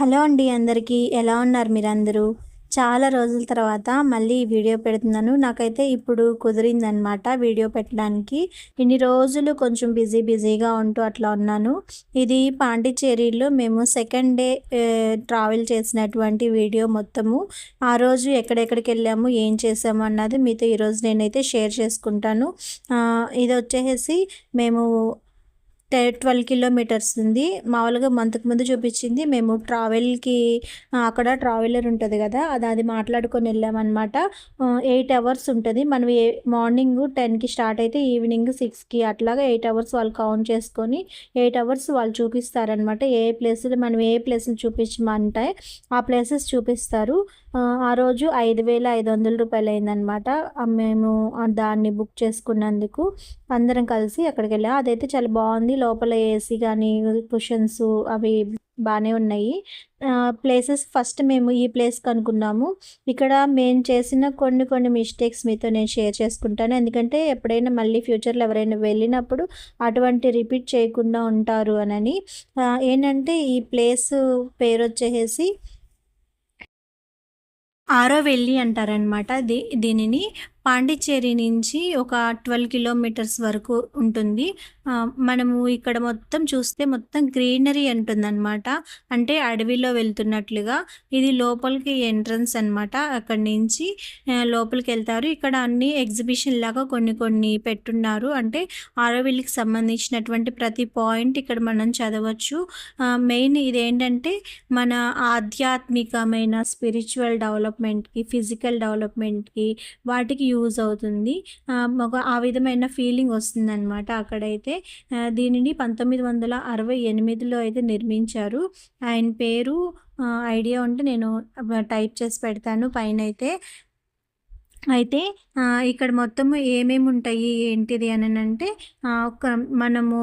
Hello అండి అందరికీ ఎలా ఉన్నారు మీరందరూ? చాలా రోజుల తర్వాత మళ్ళీ వీడియో పెడుతున్నాను. నాకైతే ఇప్పుడు కుదిరిందనమాట వీడియో పెట్టడానికి. ఇన్ని రోజులు కొంచెం బిజీ బిజీగా ఉంటూ అట్లా ఉన్నాను. ఇది పాండిచ్చేరిలో మేము సెకండ్ డే ట్రావెల్ చేసినటువంటి వీడియో మొత్తము. ఆ రోజు ఎక్కడెక్కడికి వెళ్ళాము ఏం చేసాము అన్నది మీతో ఈరోజు నేనైతే షేర్ చేసుకుంటాను. ఇది వచ్చేసి మేము ట్వెల్వ్ కిలోమీటర్స్ ఉంది. మామూలుగా మంత్కి ముందు చూపించింది. మేము ట్రావెల్కి అక్కడ ట్రావెలర్ ఉంటుంది కదా అది అది మాట్లాడుకొని వెళ్ళామన్నమాట ఎయిట్ అవర్స్ ఉంటుంది. మనం ఏ మార్నింగ్ టెన్కి స్టార్ట్ అయితే ఈవినింగ్ సిక్స్కి అట్లాగా ఎయిట్ అవర్స్ వాళ్ళు కౌంట్ చేసుకొని ఎయిట్ అవర్స్ వాళ్ళు చూపిస్తారనమాట ఏ ప్లేసులు మనం ఏ ప్లేసులు చూపించమంటే ఆ ప్లేసెస్ చూపిస్తారు. ఆ రోజు ఐదు వేల ఐదు వందల రూపాయలు అయిందనమాట మేము దాన్ని బుక్ చేసుకున్నందుకు అందరం కలిసి అక్కడికి వెళ్ళాం. అదైతే చాలా బాగుంది. లోపల ఏసీ కానీ కుషన్స్ అవి బాగానే ఉన్నాయి. ప్లేసెస్ ఫస్ట్ మేము ఈ ప్లేస్ కనుక్కున్నాము. ఇక్కడ మేము చేసిన కొన్ని కొన్ని మిస్టేక్స్ మీతో నేను షేర్ చేసుకుంటాను. ఎందుకంటే ఎప్పుడైనా మళ్ళీ ఫ్యూచర్లో ఎవరైనా వెళ్ళినప్పుడు అటువంటి రిపీట్ చేయకుండా ఉంటారు అని ఏంటంటే ఈ ప్లేస్ పేరు వచ్చేసి ఆరో వెళ్ళి అంటారనమాట దీ దీనిని పాండిచ్చేరి నుంచి ఒక ట్వెల్వ్ కిలోమీటర్స్ వరకు ఉంటుంది. మనము ఇక్కడ మొత్తం చూస్తే మొత్తం గ్రీనరీ ఉంటుందన్నమాట అంటే అడవిలో వెళ్తున్నట్లుగా ఇది లోపలికి ఎంట్రన్స్ అనమాట అక్కడి నుంచి లోపలికి వెళ్తారు. ఇక్కడ అన్ని ఎగ్జిబిషన్ లాగా కొన్ని కొన్ని పెట్టున్నారు. అంటే ఆరోవిల్లికి సంబంధించినటువంటి ప్రతి పాయింట్ ఇక్కడ మనం చదవచ్చు. మెయిన్ ఇదేంటంటే మన ఆధ్యాత్మికమైన స్పిరిచువల్ డెవలప్మెంట్కి ఫిజికల్ డెవలప్మెంట్కి వాటికి యూజ్ అవుతుంది. ఒక ఆ విధమైన ఫీలింగ్ వస్తుంది అనమాట అక్కడైతే దీనిని పంతొమ్మిది వందల అరవై ఎనిమిదిలో అయితే నిర్మించారు. ఆయన పేరు ఐడియా ఉంటే నేను టైప్ చేసి పెడతాను పైన అయితే అయితే ఇక్కడ మొత్తము ఏమేమి ఉంటాయి ఏంటిది అని అంటే మనము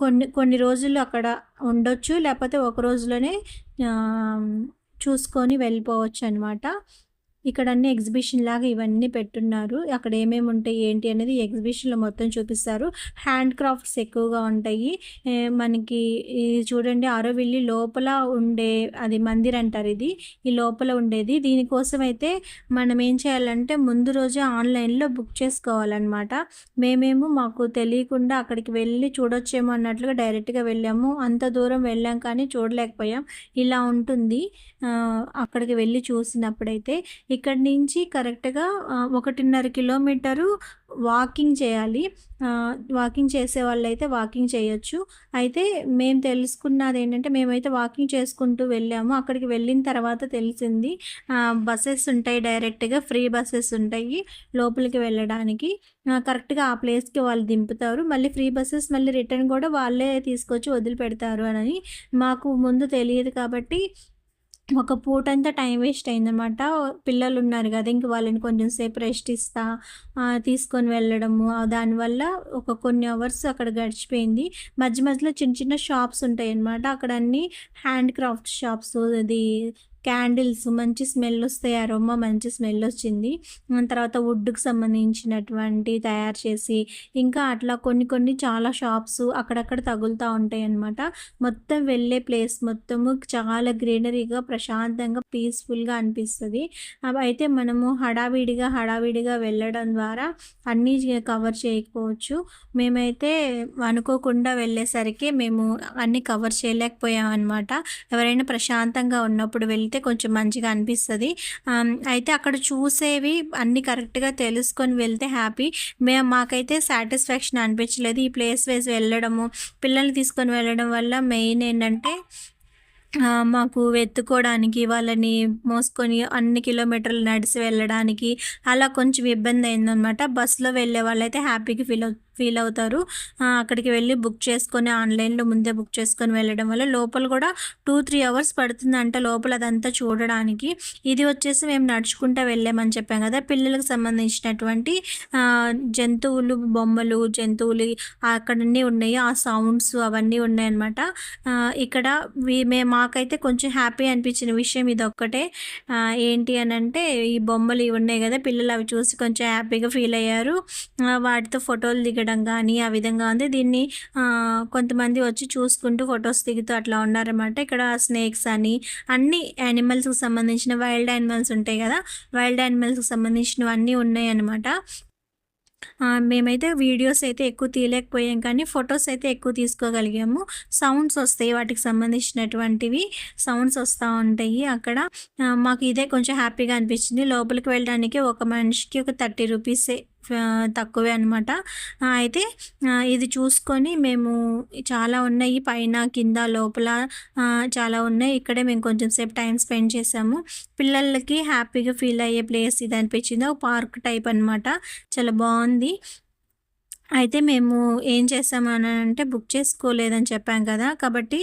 కొన్ని కొన్ని రోజులు అక్కడ ఉండొచ్చు లేకపోతే ఒక రోజులోనే చూసుకొని వెళ్ళిపోవచ్చు అనమాట ఇక్కడ అన్ని ఎగ్జిబిషన్ లాగా ఇవన్నీ పెట్టున్నారు. అక్కడ ఏమేమి ఉంటాయి ఏంటి అనేది ఎగ్జిబిషన్లో మొత్తం చూపిస్తారు. హ్యాండ్ క్రాఫ్ట్స్ ఎక్కువగా ఉంటాయి. మనకి చూడండి ఆరోవిల్లి లోపల ఉండే అది మందిర్ అంటారు ఇది ఈ లోపల ఉండేది. దీనికోసం అయితే మనం ఏం చేయాలంటే ముందు రోజే ఆన్లైన్లో బుక్ చేసుకోవాలన్నమాట. మేమేమో మాకు తెలియకుండా అక్కడికి వెళ్ళి చూడొచ్చేమో అన్నట్లుగా డైరెక్ట్గా వెళ్ళాము. అంత దూరం వెళ్ళాం కానీ చూడలేకపోయాం. ఇలా ఉంటుంది. అక్కడికి వెళ్ళి చూసినప్పుడైతే ఇక్కడి నుంచి కరెక్ట్గా ఒకటిన్నర కిలోమీటరు వాకింగ్ చేయాలి. వాకింగ్ చేసే వాళ్ళు అయితే వాకింగ్ చేయొచ్చు. అయితే మేము తెలుసుకున్నది ఏంటంటే మేమైతే వాకింగ్ చేసుకుంటూ వెళ్ళాము. అక్కడికి వెళ్ళిన తర్వాత తెలిసింది బస్సెస్ ఉంటాయి డైరెక్ట్గా ఫ్రీ బస్సెస్ ఉంటాయి లోపలికి వెళ్ళడానికి. కరెక్ట్గా ఆ ప్లేస్కి వాళ్ళు దింపుతారు. మళ్ళీ ఫ్రీ బస్సెస్ మళ్ళీ రిటర్న్ కూడా వాళ్ళే తీసుకొచ్చి వదిలిపెడతారు అని మాకు ముందు తెలియదు కాబట్టి ఒక పూట అంతా టైం వేస్ట్ అయిందనమాట పిల్లలు ఉన్నారు కదా ఇంక వాళ్ళని కొంచెం సేపు రెస్ట్ ఇస్తా తీసుకొని వెళ్ళడము. దానివల్ల ఒక కొన్ని అవర్స్ అక్కడ గడిచిపోయింది. మధ్య మధ్యలో చిన్న చిన్న షాప్స్ ఉంటాయి అన్నమాట అక్కడ అన్ని హ్యాండ్ క్రాఫ్ట్ షాప్స్ అది క్యాండిల్స్ మంచి స్మెల్ వస్తాయి అరోమా మంచి స్మెల్ వచ్చింది. తర్వాత వుడ్కి సంబంధించినటువంటి తయారు చేసి ఇంకా అట్లా కొన్ని కొన్ని చాలా షాప్స్ అక్కడక్కడ తగులుతూ ఉంటాయి అన్నమాట మొత్తం వెళ్ళే ప్లేస్ మొత్తము చాలా గ్రీనరీగా ప్రశాంతంగా పీస్ఫుల్గా అనిపిస్తుంది. అయితే మనము హడావిడిగా హడావిడిగా వెళ్ళడం ద్వారా అన్నీ కవర్ చేయకపోవచ్చు. మేమైతే అనుకోకుండా వెళ్ళేసరికి మేము అన్నీ కవర్ చేయలేకపోయాం అనమాట ఎవరైనా ప్రశాంతంగా ఉన్నప్పుడు వెళ్తే అయితే కొంచెం మంచిగా అనిపిస్తుంది. అయితే అక్కడ చూసేవి అన్ని కరెక్ట్గా తెలుసుకొని వెళ్తే హ్యాపీ. మేము మాకైతే సాటిస్ఫాక్షన్ అనిపించలేదు. ఈ ప్లేస్ వైజ్ వెళ్ళడము పిల్లల్ని తీసుకొని వెళ్ళడం వల్ల మెయిన్ ఏంటంటే మాకు వెతుక్కోవడానికి వాళ్ళని మోసుకొని అన్ని కిలోమీటర్లు నడిచి వెళ్ళడానికి అలా కొంచెం ఇబ్బంది అయిందనమాట బస్సులో వెళ్ళే వాళ్ళైతే హ్యాపీగా ఫీల్ అవుతుంది ఫీల్ అవుతారు. అక్కడికి వెళ్ళి బుక్ చేసుకొని ఆన్లైన్లో ముందే బుక్ చేసుకొని వెళ్ళడం వల్ల లోపల కూడా టూ త్రీ అవర్స్ పడుతుందంట లోపల అదంతా చూడడానికి. ఇది వచ్చేసి మేము నడుచుకుంటూ వెళ్ళామని చెప్పాం కదా! పిల్లలకు సంబంధించినటువంటి జంతువులు బొమ్మలు జంతువులు అక్కడన్నీ ఉన్నాయి. ఆ సౌండ్స్ అవన్నీ ఉన్నాయన్నమాట. ఇక్కడ మేము మాకైతే కొంచెం హ్యాపీ అనిపించిన విషయం ఇది ఒక్కటే ఏంటి అని అంటే ఈ బొమ్మలు ఇవి ఉన్నాయి కదా! పిల్లలు అవి చూసి కొంచెం హ్యాపీగా ఫీల్ అయ్యారు. వాటితో ఫోటోలు దిగడం ఎక్కడం కానీ ఆ విధంగా ఉంది. దీన్ని కొంతమంది వచ్చి చూసుకుంటూ ఫొటోస్ దిగుతూ అట్లా ఉన్నారన్నమాట. ఇక్కడ స్నేక్స్ అని అన్ని యానిమల్స్కి సంబంధించిన వైల్డ్ యానిమల్స్ ఉంటాయి కదా వైల్డ్ యానిమల్స్కి సంబంధించినవి అన్నీ ఉన్నాయి అన్నమాట మేమైతే వీడియోస్ అయితే ఎక్కువ తీయలేకపోయాం కానీ ఫొటోస్ అయితే ఎక్కువ తీసుకోగలిగాము. సౌండ్స్ వస్తాయి వాటికి సంబంధించినటువంటివి సౌండ్స్ వస్తూ ఉంటాయి అక్కడ. మాకు ఇదే కొంచెం హ్యాపీగా అనిపించింది. లోపలికి వెళ్ళడానికి ఒక మనిషికి ఒక థర్టీ రూపీసే తక్కువే అనమాట అయితే ఇది చూసుకొని మేము చాలా ఉన్నాయి. పైన కింద లోపల చాలా ఉన్నాయి. ఇక్కడే మేము కొంచెం సేపు టైం స్పెండ్ చేసాము. పిల్లలకి హ్యాపీగా ఫీల్ అయ్యే ప్లేస్ ఇది అనిపించింది. ఒక పార్క్ టైప్ అనమాట చాలా బాగుంది. అయితే మేము ఏం చేసాము అంటే బుక్ చేసుకోలేదని చెప్పాం కదా కాబట్టి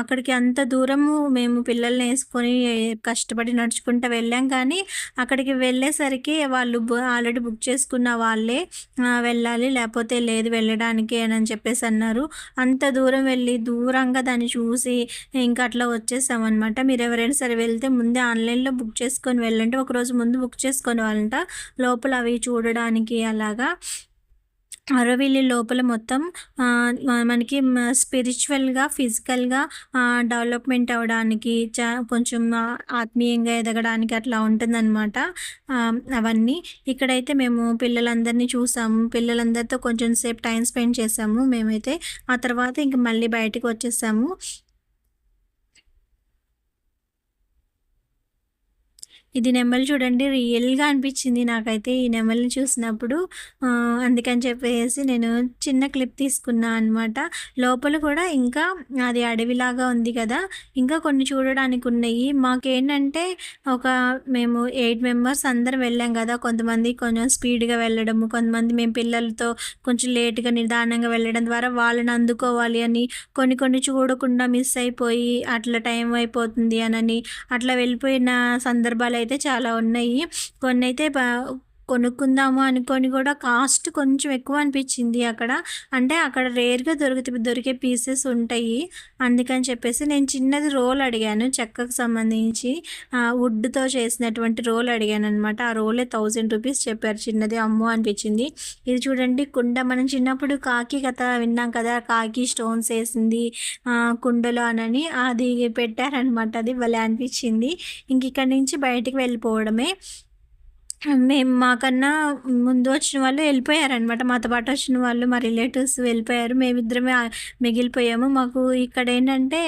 అక్కడికి అంత దూరము మేము పిల్లల్ని వేసుకొని కష్టపడి నడుచుకుంటూ వెళ్ళాం. కానీ అక్కడికి వెళ్ళేసరికి వాళ్ళు ఆల్రెడీ బుక్ చేసుకున్న వాళ్ళే వెళ్ళాలి లేకపోతే లేదు వెళ్ళడానికి అని చెప్పేసి అన్నారు. అంత దూరం వెళ్ళి దూరంగా దాన్ని చూసి ఇంకా అట్లా వచ్చేసామన్నమాట. మీరు ఎవరైనా సరే వెళ్తే ముందే ఆన్లైన్లో బుక్ చేసుకొని వెళ్ళంటే ఒకరోజు ముందు బుక్ చేసుకొని వాళ్ళంట లోపల అవి చూడడానికి అలాగా. అరవిల్లి లోపల మొత్తం మనకి స్పిరిచువల్గా ఫిజికల్గా డెవలప్మెంట్ అవ్వడానికి చా కొంచెం ఆత్మీయంగా ఎదగడానికి అట్లా ఉంటుందన్నమాట అవన్నీ. ఇక్కడైతే మేము పిల్లలందరినీ చూసాము. పిల్లలందరితో కొంచెం సేపు టైం స్పెండ్ చేసాము. మేమైతే ఆ తర్వాత ఇంక మళ్ళీ బయటకు వచ్చేసాము. ఇది నెమలి చూడండి రియల్గా అనిపించింది నాకైతే ఈ నెమలిని చూసినప్పుడు. అందుకని చెప్పేసి నేను చిన్న క్లిప్ తీసుకున్నా అనమాట లోపల కూడా ఇంకా అది అడవిలాగా ఉంది కదా. ఇంకా కొన్ని చూడడానికి ఉన్నాయి. మాకేంటంటే ఒక మేము ఎయిట్ మెంబర్స్ అందరం వెళ్ళాం కదా. కొంతమంది కొంచెం స్పీడ్గా వెళ్ళడము కొంతమంది మేము పిల్లలతో కొంచెం లేట్గా నిదానంగా వెళ్ళడం ద్వారా వాళ్ళని అందుకోవాలి అని కొన్ని కొన్ని చూడకుండా మిస్ అయిపోయి అట్లా టైం అయిపోతుంది అని అట్లా వెళ్ళిపోయిన సందర్భాలు అయితే చాలా ఉన్నాయి. కొన్ని అయితే కొనుక్కుందాము అనుకొని కూడా కాస్ట్ కొంచెం ఎక్కువ అనిపించింది అక్కడ. అంటే అక్కడ రేర్గా దొరికి దొరికే పీసెస్ ఉంటాయి. అందుకని చెప్పేసి నేను చిన్నది రోల్ అడిగాను చెక్కకు సంబంధించి. వుడ్తో చేసినటువంటి రోల్ అడిగాను అనమాట ఆ రోలే థౌజండ్ రూపీస్ చెప్పారు. చిన్నది అమ్ము అనిపించింది. ఇది చూడండి కుండ మనం చిన్నప్పుడు కాకి కథ విన్నాం కదా. కాకి స్టోన్స్ వేసింది కుండలో అనని అది పెట్టారనమాట అది భలే అనిపించింది. ఇంక ఇక్కడి నుంచి బయటికి వెళ్ళిపోవడమే. మేము మాకన్నా ముందు వచ్చిన వాళ్ళు వెళ్ళిపోయారనమాట మాతో పాటు వచ్చిన వాళ్ళు మా రిలేటివ్స్ వెళ్ళిపోయారు. మేమిద్దరమే మిగిలిపోయాము. మాకు ఇక్కడ ఏంటంటే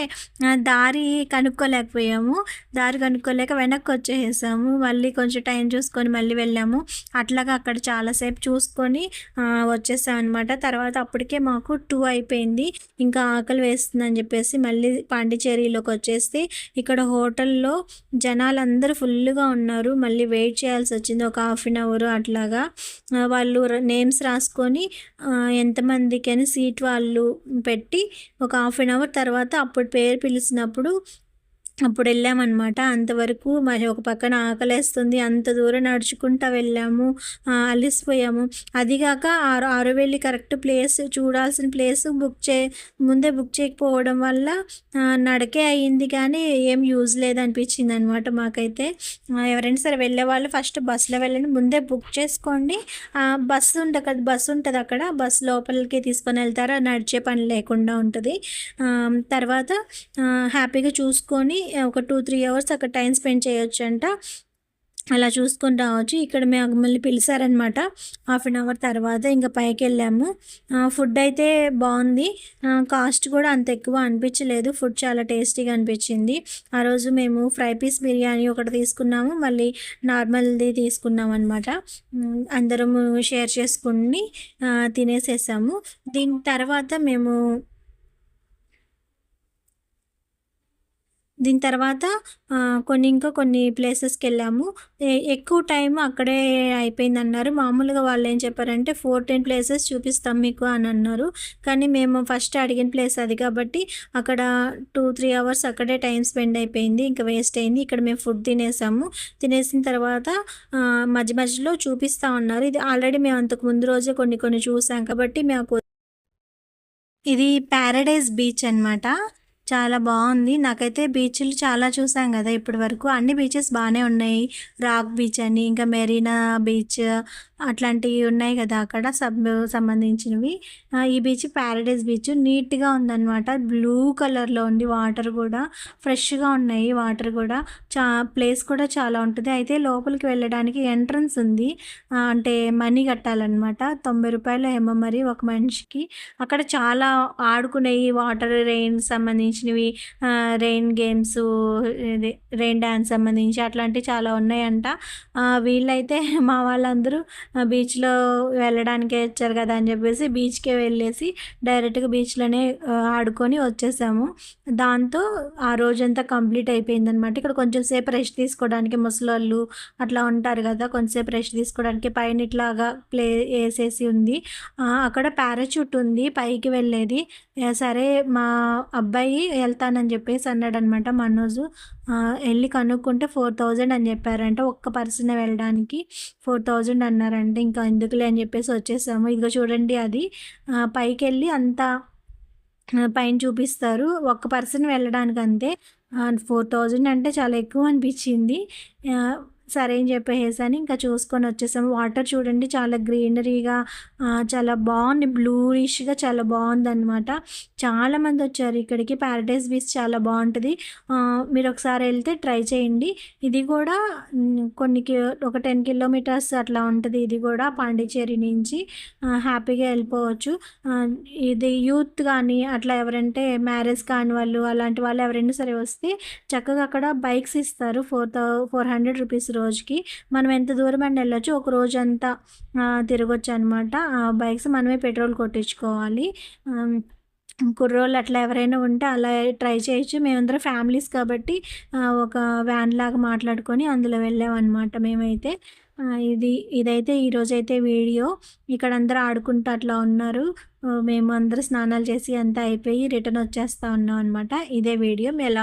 దారి కనుక్కోలేకపోయాము. దారి కనుక్కోలేక వెనక్కి వచ్చేసాము మళ్ళీ కొంచెం టైం చూసుకొని మళ్ళీ వెళ్ళాము. అట్లాగా అక్కడ చాలాసేపు చూసుకొని వచ్చేసాం అనమాట తర్వాత అప్పటికే మాకు టూ అయిపోయింది. ఇంకా ఆకలి వేస్తుందని చెప్పేసి మళ్ళీ పాండిచేరిలోకి వచ్చేసి ఇక్కడ హోటల్లో జనాలు అందరూ ఫుల్గా ఉన్నారు. మళ్ళీ వెయిట్ చేయాల్సి వచ్చింది. ఒక హాఫ్ అన్ అవర్ అట్లాగా వాళ్ళు నేమ్స్ రాసుకొని ఎంతమందికి అని సీట్ వాళ్ళు పెట్టి ఒక హాఫ్ అన్ అవర్ తర్వాత అప్పుడు పేరు పిలిచినప్పుడు అప్పుడు వెళ్ళామన్నమాట అంతవరకు మరి ఒక పక్కన ఆకలేస్తుంది. అంత దూరం నడుచుకుంటా వెళ్ళాము. అలిసిపోయాము. అదిగాక ఆరు ఆరు వెళ్ళి కరెక్ట్ ప్లేస్ చూడాల్సిన ప్లేస్ బుక్ చే ముందే బుక్ చేయకపోవడం వల్ల నడకే అయ్యింది కానీ ఏం యూజ్ లేదనిపించింది అనమాట మాకైతే ఎవరైనా సరే వెళ్ళే వాళ్ళు ఫస్ట్ బస్సులో వెళ్ళండి. ముందే బుక్ చేసుకోండి. బస్సు ఉంటుంది బస్సు ఉంటుంది అక్కడ. బస్సు లోపలికి తీసుకొని వెళ్తారు. నడిచే పని లేకుండా ఉంటుంది. తర్వాత హ్యాపీగా చూసుకొని ఒక టూ త్రీ అవర్స్ అక్కడ టైం స్పెండ్ చేయొచ్చు అంట అలా చూసుకొని రావచ్చు. ఇక్కడ మేము మళ్ళీ పిలిచారనమాట హాఫ్ అన్ అవర్ తర్వాత ఇంకా పైకి వెళ్ళాము ఫుడ్ అయితే బాగుంది. కాస్ట్ కూడా అంత ఎక్కువ అనిపించలేదు. ఫుడ్ చాలా టేస్టీగా అనిపించింది. ఆ రోజు మేము ఫ్రై పీస్ బిర్యానీ ఒకటి తీసుకున్నాము. మళ్ళీ నార్మల్ది తీసుకున్నాం అనమాట అందరము షేర్ చేసుకుని తినేసేసాము. దీని తర్వాత మేము దీని తర్వాత కొన్ని ఇంకా కొన్ని ప్లేసెస్కి వెళ్ళాము ఎక్కువ టైం అక్కడే అయిపోయింది అన్నారు మామూలుగా వాళ్ళు ఏం చెప్పారంటే ఫోర్టీన్ ప్లేసెస్ చూపిస్తాం మీకు అని అన్నారు. కానీ మేము ఫస్ట్ అడిగిన ప్లేస్ అది కాబట్టి అక్కడ టూ త్రీ అవర్స్ అక్కడే టైం స్పెండ్ అయిపోయింది. ఇంకా వేస్ట్ అయింది. ఇక్కడ మేము ఫుడ్ తినేసాము. తినేసిన తర్వాత మధ్య మధ్యలో చూపిస్తూ ఉన్నారు ఇది ఆల్రెడీ మేము అంతకు ముందు రోజే కొన్ని కొన్ని చూసాం కాబట్టి మాకు ఇది ప్యారడైజ్ బీచ్ అనమాట చాలా బాగుంది. నాకైతే బీచ్లు చాలా చూసాం కదా ఇప్పటి వరకు. అన్ని బీచెస్ బాగానే ఉన్నాయి. రాక్ బీచ్ అని ఇంకా మెరీనా బీచ్ అట్లాంటివి ఉన్నాయి కదా. అక్కడ సబ్ సంబంధించినవి. ఈ బీచ్ ప్యారడైజ్ బీచ్ నీట్గా ఉందన్నమాట. బ్లూ కలర్లో ఉంది వాటర్ కూడా. ఫ్రెష్గా ఉన్నాయి వాటర్ కూడా. చా ప్లేస్ కూడా చాలా ఉంటుంది. అయితే లోపలికి వెళ్ళడానికి ఎంట్రన్స్ ఉంది. అంటే మనీ కట్టాలన్నమాట. తొంభై రూపాయలు ఏమో మరి ఒక మనిషికి. అక్కడ చాలా ఆడుకునేవి వాటర్ రెయిన్ సంబంధించినవి. రెయిన్ గేమ్స్ రెయిన్ డ్యాన్స్ సంబంధించి అట్లాంటివి చాలా ఉన్నాయంట. వీళ్ళైతే మా వాళ్ళందరూ బీచ్లో వెళ్ళడానికే వచ్చారు కదా అని చెప్పేసి బీచ్కే వెళ్ళేసి డైరెక్ట్గా బీచ్లోనే ఆడుకొని వచ్చేసాము. దాంతో ఆ రోజంతా కంప్లీట్ అయిపోయిందనమాట ఇక్కడ కొంచెం సేపు రెస్ట్ తీసుకోవడానికి ముసలోళ్ళు అట్లా ఉంటారు కదా కొంచెంసేపు రెస్ట్ తీసుకోవడానికి పైన ఇట్లాగా ప్లే వేసేసి ఉంది. అక్కడ పారాచూట్ ఉంది పైకి వెళ్ళేది. సరే మా అబ్బాయి వెళ్తానని చెప్పేసి అన్నాడు అనమాట మనోజు. వెళ్ళి కనుక్కుంటే ఫోర్ థౌజండ్ అని చెప్పారంట. ఒక్క పర్సన్ వెళ్ళడానికి ఫోర్ థౌజండ్ అన్నారంటే. ఇంకా ఎందుకులే అని చెప్పేసి వచ్చేసాము. ఇదిగో చూడండి అది. పైకి వెళ్ళి అంతా పైన చూపిస్తారు. ఒక్క పర్సన్ వెళ్ళడానికి అంతే ఫోర్ థౌజండ్ అంటే చాలా ఎక్కువ అనిపించింది. సరే అని చెప్పేసి ఇంకా చూసుకొని వచ్చేసాము. వాటర్ చూడండి చాలా గ్రీనరీగా చాలా బాగుంది. బ్లూరిష్గా చాలా బాగుంది అనమాట చాలామంది వచ్చారు ఇక్కడికి. ప్యారడైజ్ బీచ్ చాలా బాగుంటుంది. మీరు ఒకసారి వెళ్తే ట్రై చేయండి. ఇది కూడా కొన్ని ఒక టెన్ కిలోమీటర్స్ అట్లా ఉంటుంది ఇది కూడా పాండిచేరి నుంచి. హ్యాపీగా వెళ్ళిపోవచ్చు. ఇది యూత్ కానీ అట్లా ఎవరంటే మ్యారేజ్ కాని వాళ్ళు అలాంటి వాళ్ళు ఎవరైనా సరే వస్తే చక్కగా అక్కడ బైక్స్ ఇస్తారు. Four thou four hundred rupees రోజుకి మనం ఎంత దూరం అని వెళ్ళొచ్చు ఒక రోజు అంతా తిరగొచ్చు అనమాట బైక్స్ మనమే పెట్రోల్ కొట్టించుకోవాలి. కుర్రోళ్ళు అట్లా ఎవరైనా ఉంటే అలా ట్రై చేయొచ్చు. మేమందరం ఫ్యామిలీస్ కాబట్టి ఒక వ్యాన్ లాగా మాట్లాడుకొని అందులో వెళ్ళామన్నమాట మేమైతే. ఇది ఇదైతే ఈరోజైతే వీడియో. ఇక్కడ అందరూ ఆడుకుంటూ అట్లా ఉన్నారు. మేము అందరూ స్నానాలు చేసి అంతా అయిపోయి రిటర్న్ వచ్చేస్తా ఉన్నాం అనమాట ఇదే వీడియో. ఎలా